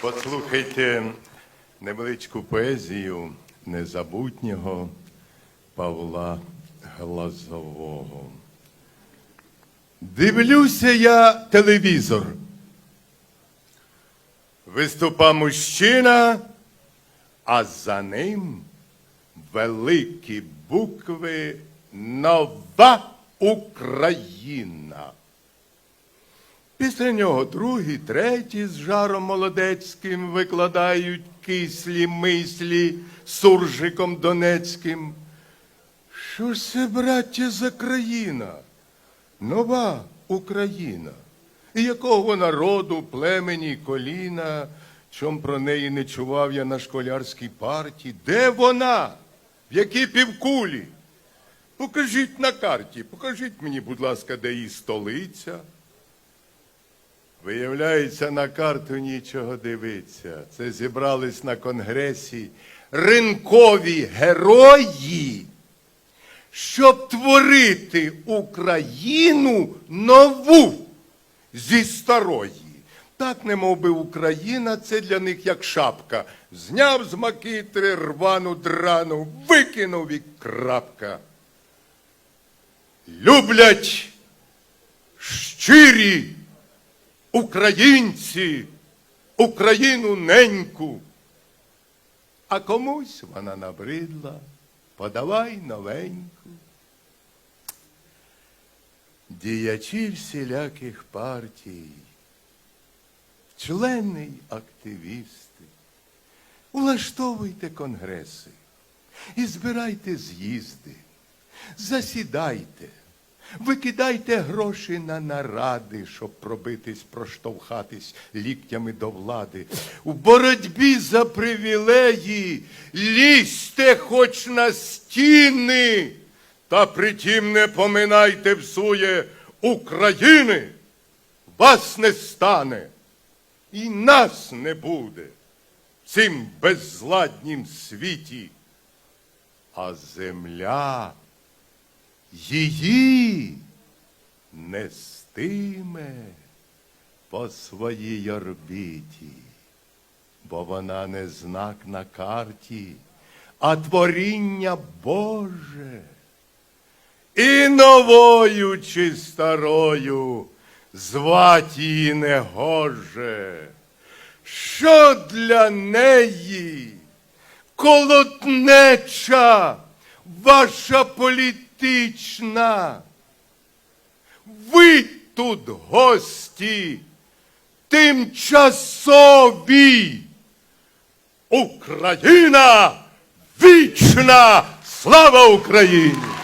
Послухайте невеличку поезію незабутнього Павла Глазового. Дивлюся я телевізор. Виступа мужчина, а за ним великі букви Нова Україна. Після нього другий, третій з жаром молодецьким викладають кислі мислі суржиком донецьким. Що ж це, браття, за країна? Нова Україна. І якого народу, племені, коліна, чом про неї не чував я на школярській парті? Де вона? В якій півкулі? Покажіть на карті, покажіть мені, будь ласка, де її столиця. Виявляється, на карту нічого дивиться. Це зібрались на конгресі ринкові герої, щоб творити Україну нову зі старої. Так, не мов би Україна, це для них як шапка. Зняв з макітри рвану драну, викинув і крапка. Люблять щирі українці Україну неньку. А комусь вона набридла, подавай новеньку. Діячі всіляких партій, члени й активісти, улаштовуйте конгреси і збирайте з'їзди, засідайте, викидайте гроші на наради, щоб пробитись, проштовхатись ліктями до влади. У боротьбі за привілеї лізьте хоч на стіни, та притім не поминайте всує України. Вас не стане і нас не буде в цім беззладнім світі. А земля її нестиме по своїй орбіті, бо вона не знак на карті, а творіння Боже. І новою чи старою звать її не гоже. Що для неї колотнеча ваша політична? Ви тут гості тимчасові. Україна вічна! Слава Україні!